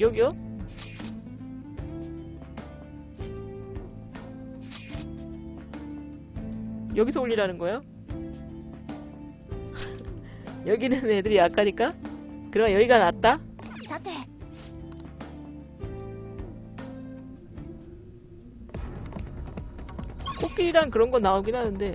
여기요? 여기서 올리라는 거예요? 여기는 애들이 약하니까? 그럼 여기가 낫다? 코끼리랑 그런 거 나오긴 하는데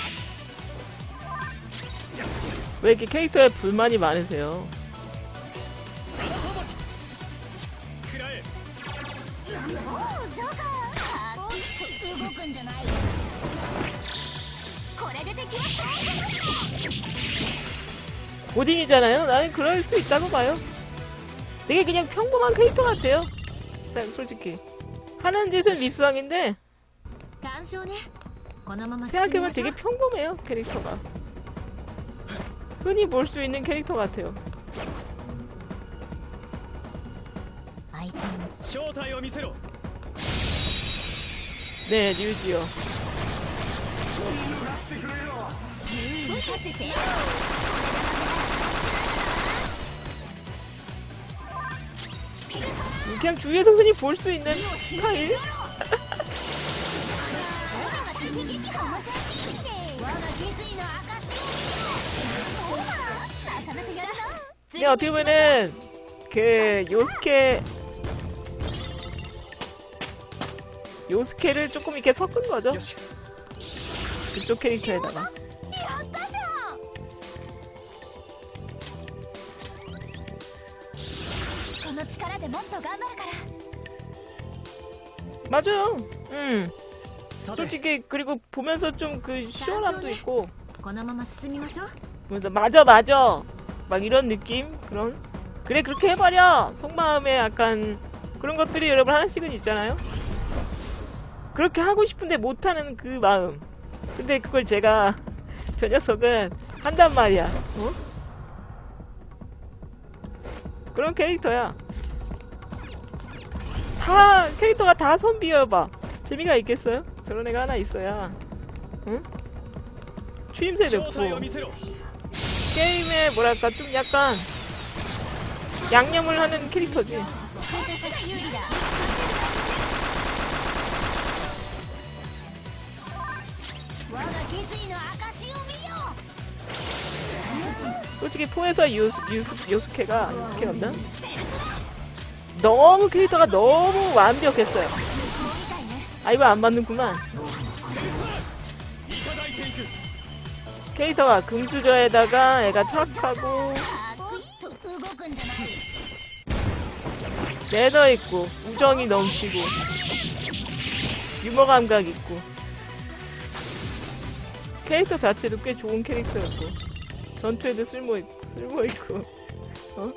왜 이렇게 캐릭터에 불만이 많으세요? 고딩이잖아요? 나는 그럴 수 있다고 봐요. 되게 그냥 평범한 캐릭터 같아요. 솔직히. 하는 짓은 립스왕인데 생각해보면 되게 평범해요, 캐릭터가. 흔히 볼 수 있는 캐릭터 같아요. 네, 뉴지요. 음, 그냥 주위에서 흔히 볼 수 있는 스타일? 근데 어떻게 보면은 그 요스케 요스케를 조금 이렇게 섞은 거죠? 그쪽 캐릭터에다가 맞아요. 음. 솔직히 그리고 보면서 좀 그 시원함도 있고. 보면서 맞아 맞아. 막 이런 느낌? 그런? 그래 그렇게 해버려! 속마음에 약간 그런 것들이 여러분 하나씩은 있잖아요? 그렇게 하고 싶은데 못하는 그 마음 근데 그걸 제가 저 녀석은 한단 말이야 어? 그런 캐릭터야 다 캐릭터가 다 선비여봐 재미가 있겠어요? 저런 애가 하나 있어야 응? 추임새 넣고 게임에 뭐랄까 좀 약간 양념을 하는 캐릭터지. 솔직히 포에서 유스, 유스, 요스케가 유스케였나? 너무 캐릭터가 너무 완벽했어요. 아 이거 안 맞는구만. 캐릭터가 금수저에다가 애가 척하고 매너 있고 우정이 넘치고 유머 감각 있고 캐릭터 자체도 꽤 좋은 캐릭터였고 전투에도 쓸모 있고 쓸모 있고 어?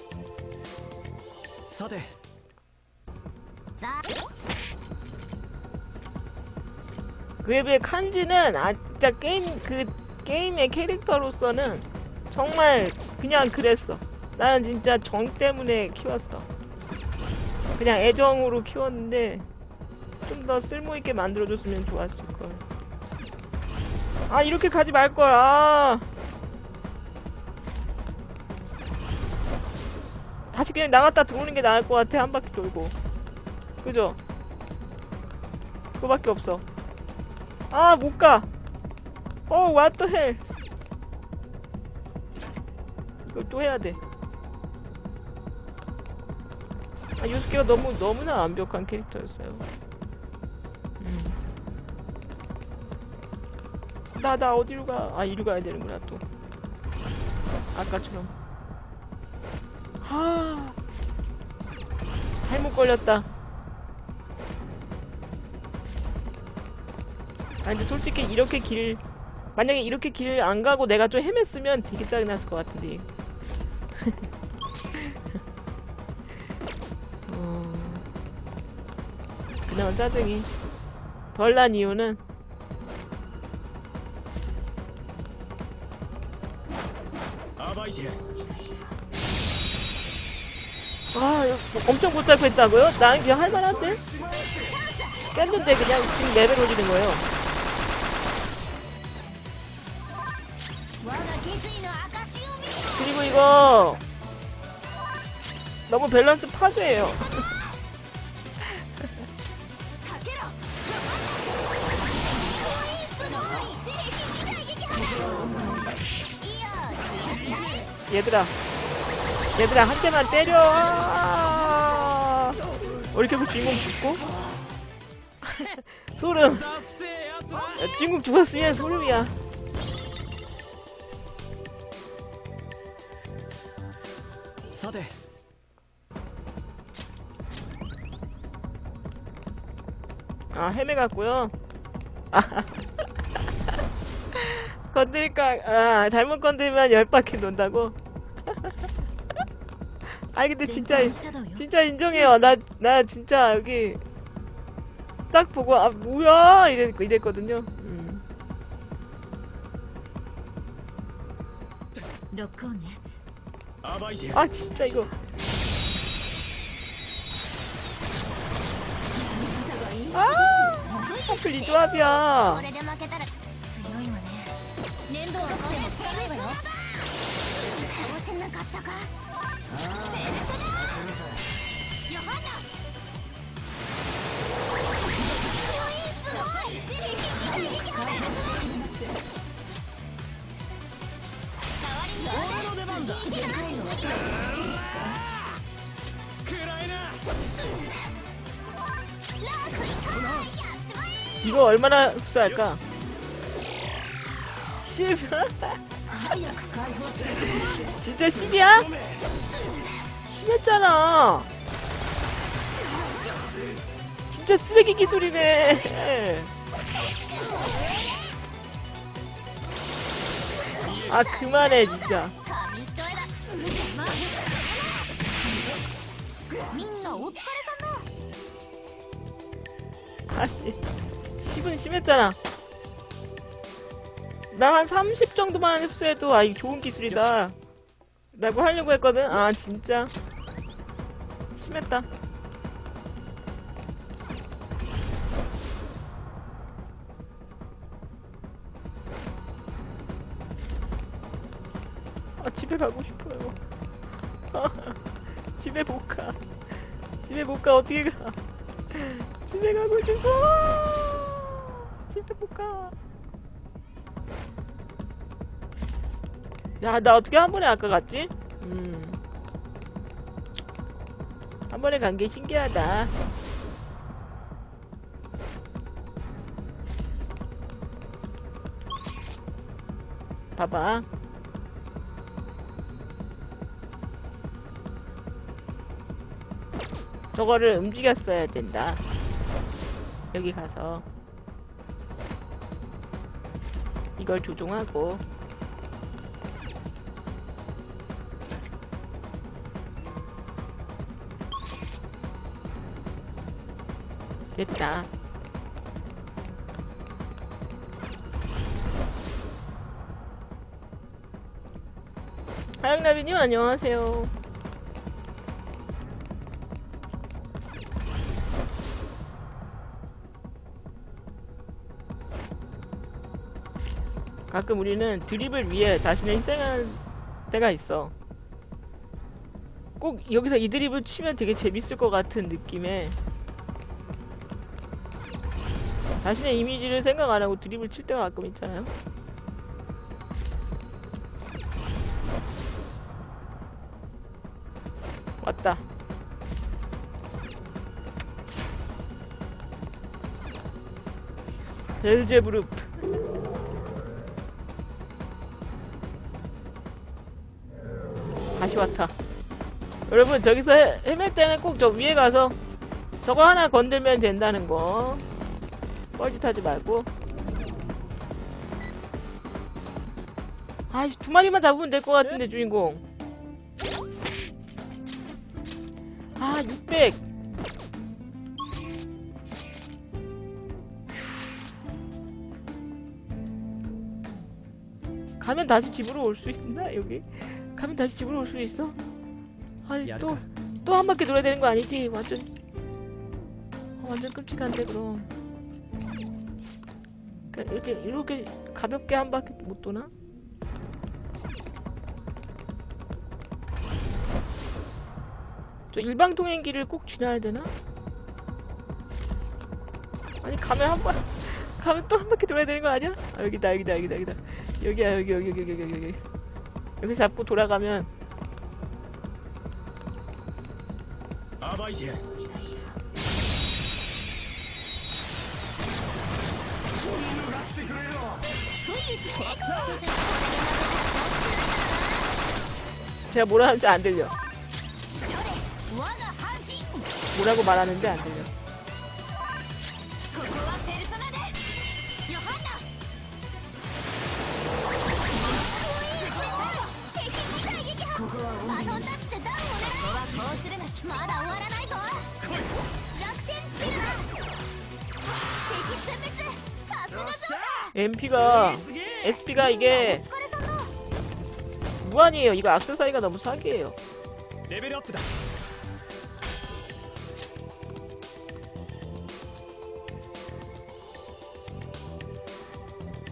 그에 비해 칸지는 아 진짜 게임 그 게임의 캐릭터로서는 정말 그냥 그랬어. 나는 진짜 정 때문에 키웠어. 그냥 애정으로 키웠는데 좀 더 쓸모 있게 만들어줬으면 좋았을 걸. 아 이렇게 가지 말 걸. 아. 다시 그냥 나갔다 들어오는 게 나을 것 같아 한 바퀴 돌고. 그죠? 그거밖에 없어. 아, 못 가. 어, what the hell. 이거 또 해야 돼. 아, 요스케가 너무, 너무나 완벽한 캐릭터였어요. 음. 나, 나 어디로 가? 아, 이리로 가야 되는구나, 또. 아까처럼. 하. 잘못 걸렸다. 아 근데 솔직히 이렇게 길 만약에 이렇게 길 안 가고 내가 좀 헤맸으면 되게 짜증 났을 것 같은데 어... 그나마 짜증이 덜 난 이유는 아 뭐 엄청 못잡고 있다고요? 난 그냥 할만한데? 깼는데 그냥 지금 레벨 올리는 거예요 이거 너무 밸런스 파괴해요. 얘들아, 얘들아 한 대만 때려. 아 우리 결국 주인공 죽고 소름. 주인공 죽었으면 소름이야. 돼. 아 헤매갔고요. 아, 건드릴까? 아 잘못 건드리면 열 바퀴 논다고. 아니 근데 진짜 진짜 인정해요. 나 나 진짜 여기 딱 보고 아 뭐야 이랬 이랬거든요. 음. 아 진짜 이거. す 하필 이 조합이야. 이거 얼마나 흡수할까? 10 진짜 10이야? 심했잖아. 진짜 쓰레기 기술이네. 아 그만해 진짜. 아니 10은 심했잖아. 나 한 30 정도만 흡수해도 아 이거 좋은 기술이다. 라고 하려고 했거든. 아 진짜 심했다. 아 집에 가고 싶어요. 집에 못 가. 집에 못 가 어떻게 가? 집에 가고 싶어. 집에 못 가. 야, 나 어떻게 한 번에 아까 갔지? 음. 한 번에 간 게 신기하다. 봐봐. 저거를 움직였어야 된다. 여기 가서 이걸 조종하고 됐다. 하영나비님 안녕하세요. 가끔 우리는 드립을 위해 자신을 희생하는 때가 있어. 꼭 여기서 이 드립을 치면 되게 재밌을 것 같은 느낌에 자신의 이미지를 생각 안 하고 드립을 칠 때가 가끔 있잖아요. 왔다. 벨제브룹. 다시 왔다. 여러분 저기서 헤, 헤맬 때는 꼭 저 위에 가서 저거 하나 건들면 된다는 거. 뻘짓하지 말고. 아이씨 두 마리만 잡으면 될 것 같은데 주인공 아 600. 가면 다시 집으로 올 수 있나 여기? 가면 다시 집으로 올 수 있어? 아니 또 또 한 바퀴 돌아야 되는 거 아니지? 완전 어, 완전 끔찍한데 그럼 그러니까 이렇게 이렇게 가볍게 한 바퀴 못 도나? 저 일방 통행기를 꼭 지나야 되나? 아니 가면 한 번 가면 또 한 바퀴 돌아야 되는 거 아니야? 아 여기다 여기다 여기다 여기다 여기야 여기 여기 여기 여기 여기 여기 잡고 돌아가면 제가 뭐라 하는지 안 들려. 뭐라고 말하는지 안 들려. MP가 すげえ SP가 이게 お疲れさんだ 무한이에요 이거 악세사리가 너무 사기예요 レベルアップだ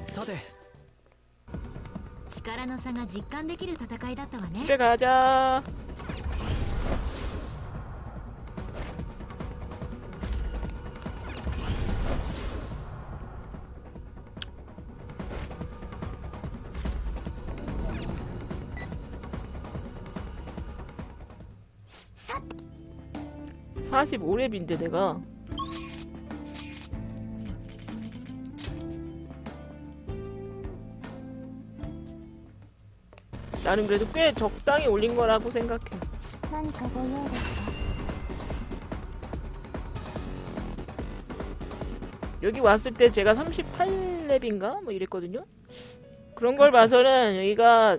さて力の差が実感できる戦いだったわね 집에 가자 45렙인데 내가. 나는 그래도 꽤 적당히 올린 거라고 생각해. 난 저거 해야겠다 여기 왔을 때 제가 38렙인가? 뭐 이랬거든요? 그런 걸 그렇죠. 봐서는 여기가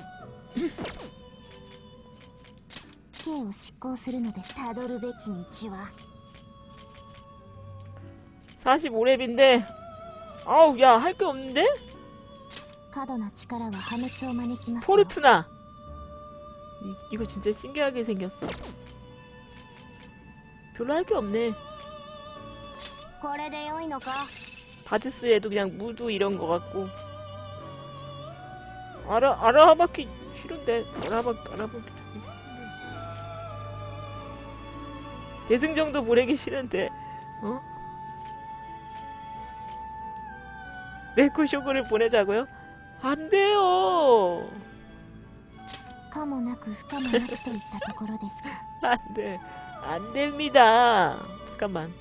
登録するのですか刑を執行するのですたどるべき道は 45렙인데 아우 야 할 게 없는데? 過度な力は破滅を招きますよ 포르투나 이, 이거 진짜 신기하게 생겼어 별로 할 게 없네 これで良いのか 바지스에도 그냥 무드 이런 거 같고 아라 아라바키 싫은데 아라바 아라바키 대승정도 보내기 싫은데 어? 네코쇼크를 보내자고요? 안 돼요! 안 돼. 안 됩니다. 잠깐만.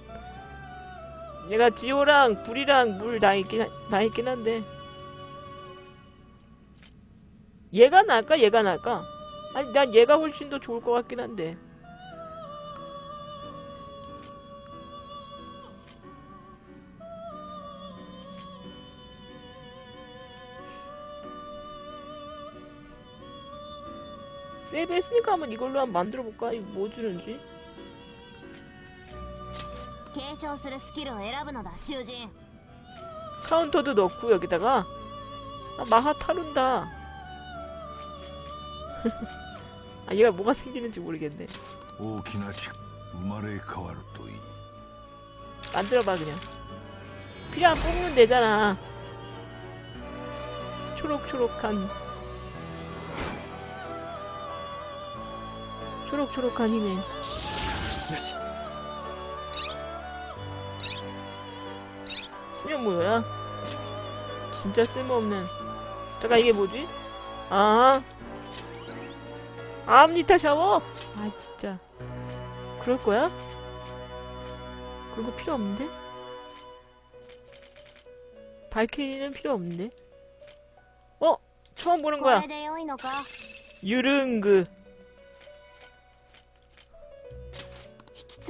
얘가 지호랑 불이랑 물 다 있긴, 다 있긴 한데. 얘가 나을까? 얘가 나을까? 아니, 난 얘가 훨씬 더 좋을 것 같긴 한데. 세이브 했으니까 한번 이걸로 한번 만들어 볼까? 이거 뭐 주는지? 継承するスキルを選ぶのだ囚人 카운터도 넣고 여기다가 아, 마하 타룬다. 아 얘가 뭐가 생기는지 모르겠네. 大きな力生まれ変わるといい 만들어봐 그냥. 필요한 뽑으면 되잖아. 초록초록한 초록초록한 힘에 그렇지 신형 뭐야 진짜 쓸모없는 잠깐 이게 뭐지? 아 암니타 샤워! 아 진짜 그럴 거야? 그런 거 필요 없는데? 발키리는 필요 없는데? 어? 처음 보는 거야 유릉그 引き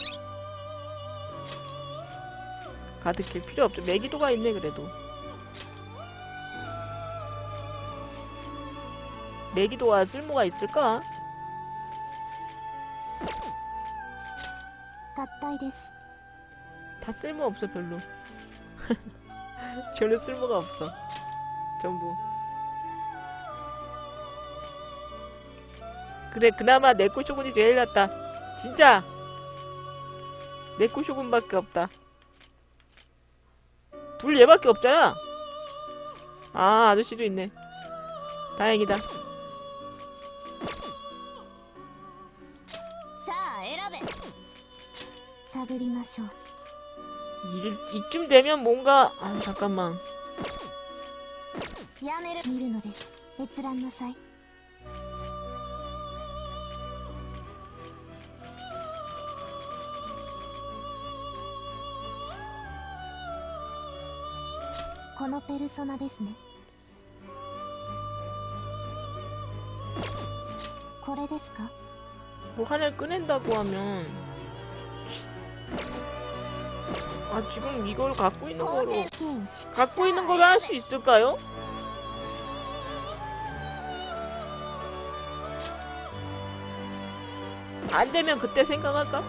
가득길 필요 없죠. 매기도가 있네 그래도. 매기도와 쓸모가 있을까? 다 쓸모 없어 별로. 별로 쓸모가 없어. 전부. 그래 그나마 내꼬쇼군이 제일 낫다. 진짜 내꼬쇼군밖에 없다. 불 얘밖에 없잖아. 아 아저씨도 있네. 다행이다. 이, 이쯤 되면 뭔가 아 잠깐만. このペルソナですねこれですか 뭐 하나를 꺼낸다고 하면 아 지금 이걸 갖고 있는 光 거로 線系をし 갖고 있는 거로 할 수 있을까요? 안 되면 그때 생각할까?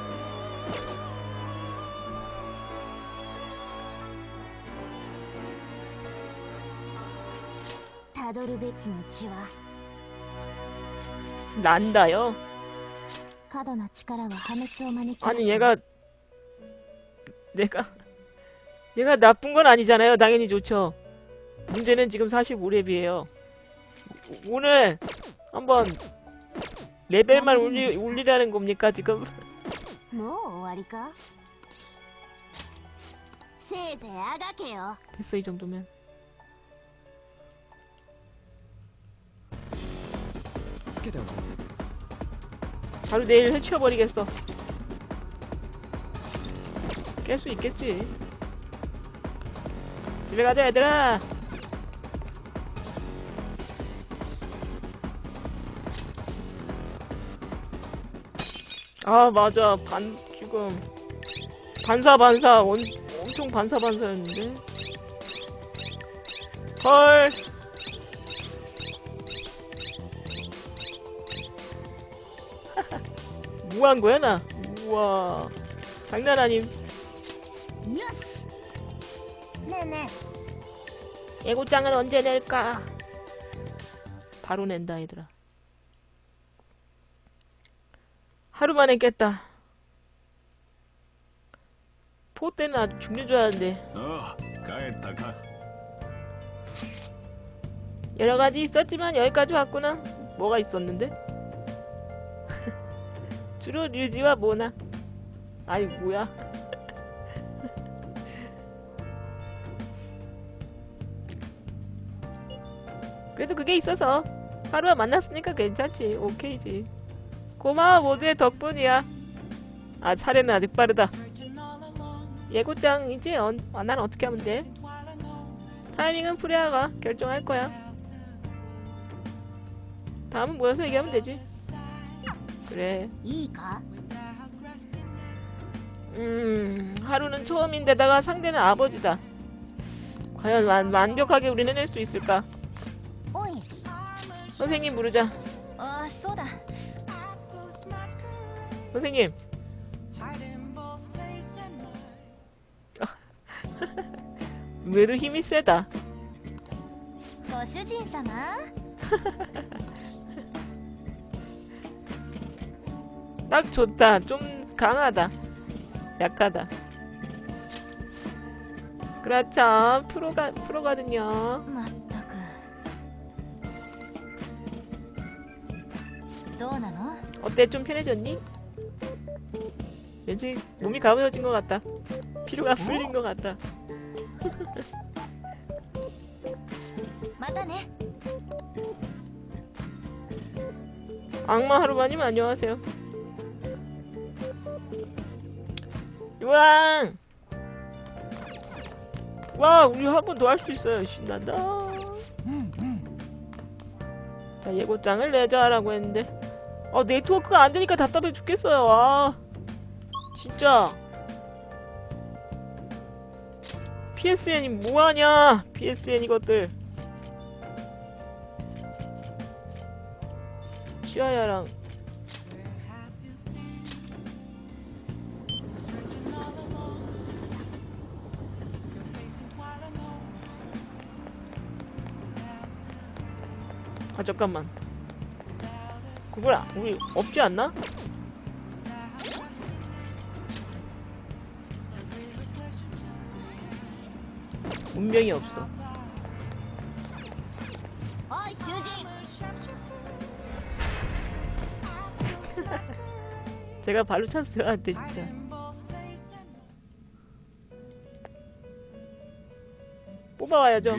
たどるべき道は 난다요. 過度な力は破滅を招きます 아니 얘가 내가 얘가 나쁜 건 아니잖아요. 당연히 좋죠. 문제는 지금 45렙이에요. 오늘 한번 레벨만 올리, 올리라는 겁니까 지금? もう終わりか 어이 정도면. 바로 내일 해치워버리겠어. 깰 수 있겠지. 집에 가자 얘들아. 아 맞아 반 지금 반사 반사 원, 엄청 반사 반사였는데 헐 뭐 한 거야 나? 우와 장난 아님. 예스. 네네. 예고장은 언제 낼까? 바로 낸다 얘들아. 하루 만에 깼다. 포 때는 아주 죽는 줄 알았는데. 어, 가했다 가. 여러 가지 있었지만 여기까지 왔구나. 뭐가 있었는데? 주로 류지와 모나. 아니 뭐야? 그래도 그게 있어서 하루와 만났으니까 괜찮지. 오케이지. 고마워 모두의 덕분이야. 아 사례는 아직 빠르다. 예고장이지? 어, 아, 난 어떻게 하면 돼? 타이밍은 프레아가 결정할 거야. 다음은 모여서 얘기하면 되지. 그래. 이가. 음, 하루는 처음인데다가 상대는 아버지다. 과연 완, 완벽하게 우리는 낼수 있을까? 오이. 선생님 부르자. 어, 쏘다. 선생님. 메르 힘이 세다. 딱 좋다. 좀 강하다. 약하다. 그렇죠. 프로가, 프로거든요. 어때? 좀 편해졌니? 왠지 몸이 가벼워진 것 같다. 피로가 뭐? 풀린 것 같다. 악마 하루마님 안녕하세요. 이왕! 와, 우리 한 번 더 할 수 있어요. 신난다. 자, 예고장을 내자라고 했는데. 어, 네트워크가 안 되니까 답답해 죽겠어요. 아. 진짜. PSN이 뭐하냐? PSN 이것들. 시아야랑 잠깐만. 그걸 우리 없지 않나? 운명이 없어. 제가 발로 차서 들어갔대 진짜. 뽑아와야죠.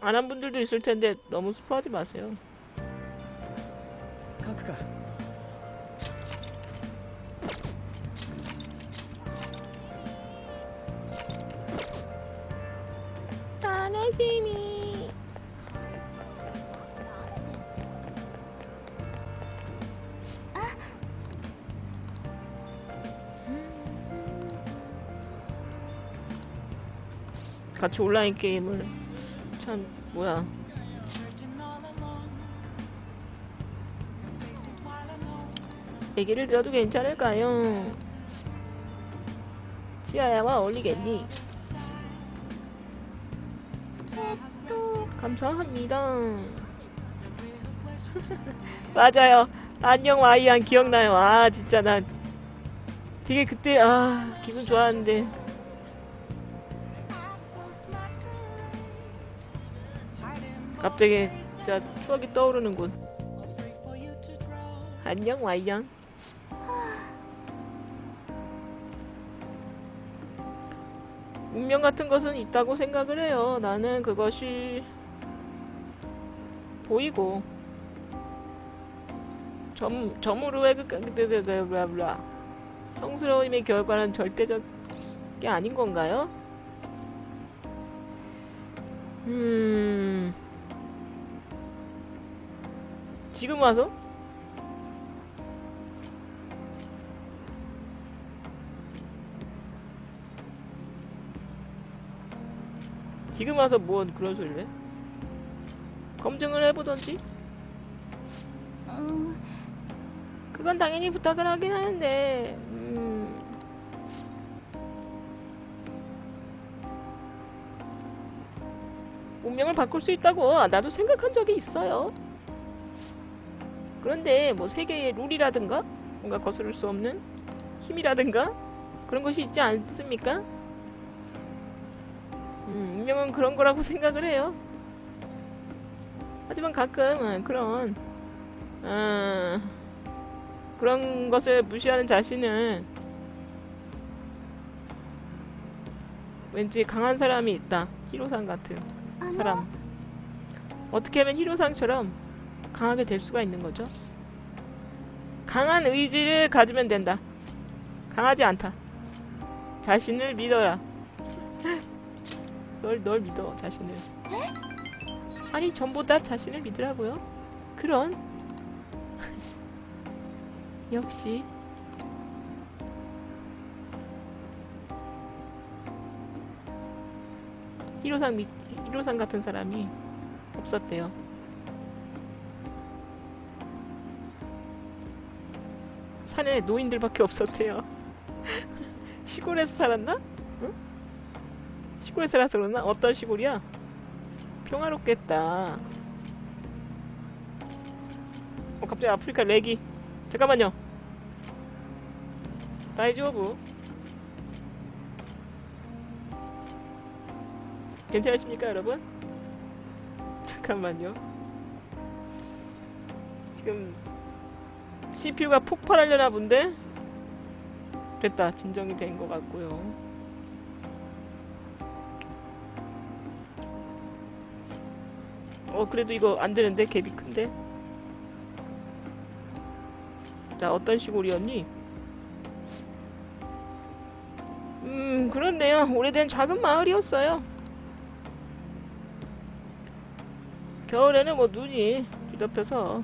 안 한 분들도 있을 텐데 너무 스포하지 마세요. 가크가. 다나시미. 아! 같이 온라인 게임을 참 뭐야 얘기를 들어도 괜찮을까요? 치아야와 어울리겠니? 감사합니다. 맞아요. 안녕 와이안 기억나요. 아 진짜 난 되게 그때 아 기분 좋았는데 갑자기 진짜 추억이 떠오르는군. 안녕 와이안. 운명 같은 것은 있다고 생각을 해요. 나는 그것이 보이고 점 점으로의 그 블라블라 성스러움의 결과는 절대적이 아닌 건가요? 음 지금 와서 지금 와서 뭔 그런 소리를 해? 검증을 해보던지? うーん 그건 당연히 부탁을 하긴 하는데 음... 운명을 바꿀 수 있다고 나도 생각한 적이 있어요 그런데 뭐 세계의 룰이라든가 뭔가 거스를 수 없는 힘이라든가 그런 것이 있지 않습니까? 음, 운명은 그런 거라고 생각을 해요 하지만 가끔 어, 그런 어, 그런 것을 무시하는 자신은 왠지 강한 사람이 있다. 히로상 같은 사람. 어떻게 하면 히로상처럼 강하게 될 수가 있는 거죠? 강한 의지를 가지면 된다. 강하지 않다. 자신을 믿어라. 널, 널 믿어, 자신을. 아니, 전부 다 자신을 믿으라고요? 그런. 역시. 히로상 믿, 히로상 같은 사람이 없었대요. 산에 노인들밖에 없었대요. 시골에서 살았나? 응? 시골에 살아서 그러나? 어떤 시골이야? 평화롭겠다. 어, 갑자기 아프리카 렉이. 잠깐만요. 다이조부. 괜찮으십니까, 여러분? 잠깐만요. 지금 CPU가 폭발하려나 본데? 됐다. 진정이 된 것 같고요. 어, 그래도 이거 안 되는데? 갭이 큰데? 자, 어떤 시골이었니? 음, 그렇네요. 오래된 작은 마을이었어요. 겨울에는 뭐 눈이 뒤덮여서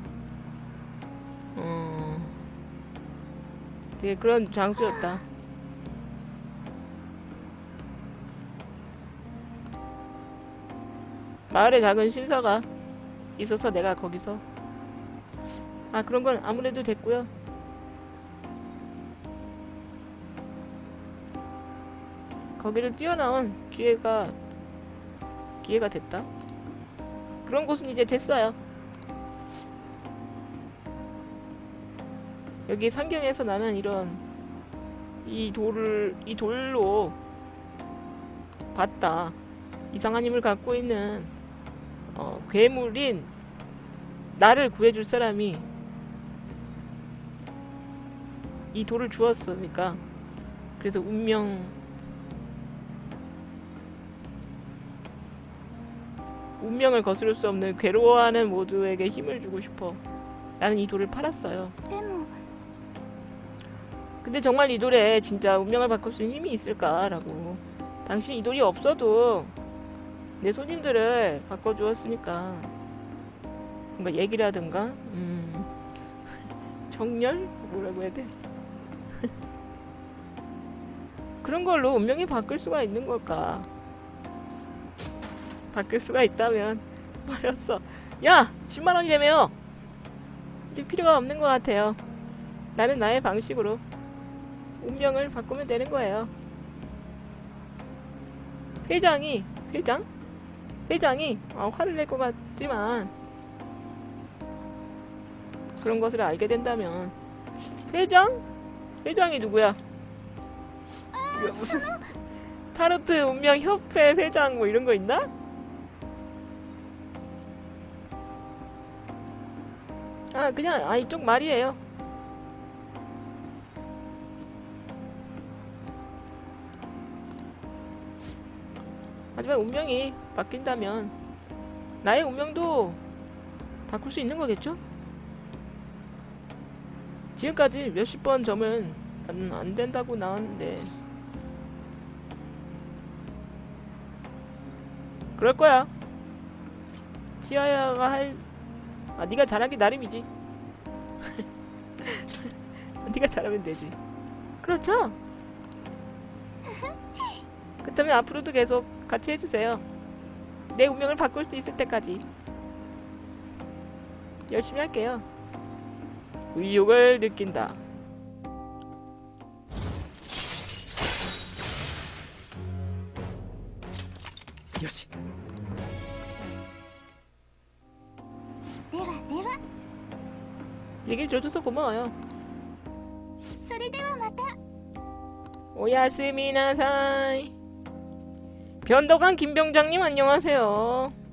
되게 그런 장소였다. 마을에 작은 신사가 있어서 내가 거기서 아 그런 건 아무래도 됐고요. 거기를 뛰어나온 기회가 기회가 됐다. 그런 곳은 이제 됐어요. 여기 상경에서 나는 이런 이 돌을 이 돌로 봤다. 이상한 힘을 갖고 있는 어, 괴물인 나를 구해줄 사람이 이 돌을 주었으니까 그래서 운명 운명을 거스를 수 없는 괴로워하는 모두에게 힘을 주고 싶어. 나는 이 돌을 팔았어요. 근데 정말 이 돌에 진짜 운명을 바꿀 수 있는 힘이 있을까라고. 당신 이 돌이 없어도 내 손님들을 바꿔주었으니까. 뭔가 얘기라든가, 음, 정렬? 뭐라고 해야 돼? 그런 걸로 운명이 바뀔 수가 있는 걸까? 바뀔 수가 있다면 말했어. 야, 10만 원이라며요. 이제 필요가 없는 것 같아요. 나는 나의 방식으로 운명을 바꾸면 되는 거예요. 회장이 회장? 회장이 아, 화를 낼 것 같지만 그런 것을 알게 된다면 회장? 회장이 누구야? 무슨 타로트 운명 협회 회장 뭐 이런 거 있나? 아 그냥 아 이쪽 말이에요. 하지만 운명이 바뀐다면 나의 운명도 바꿀 수 있는 거겠죠? 지금까지 몇십 번 점은 안, 안 된다고 나왔는데 그럴 거야. 지아야가 할 아, 네가 잘하기 나름이지. 네가 잘하면 되지. 그렇죠? 그렇다면 앞으로도 계속 같이 해주세요. 내 운명을 바꿀 수 있을 때까지 열심히 할게요. 의욕을 느낀다. 요시. 내라 내라. 얘기를 줘줘서 고마워요. 소리대와 마타. 오야스미나사이. 변덕한 김병장님 안녕하세요.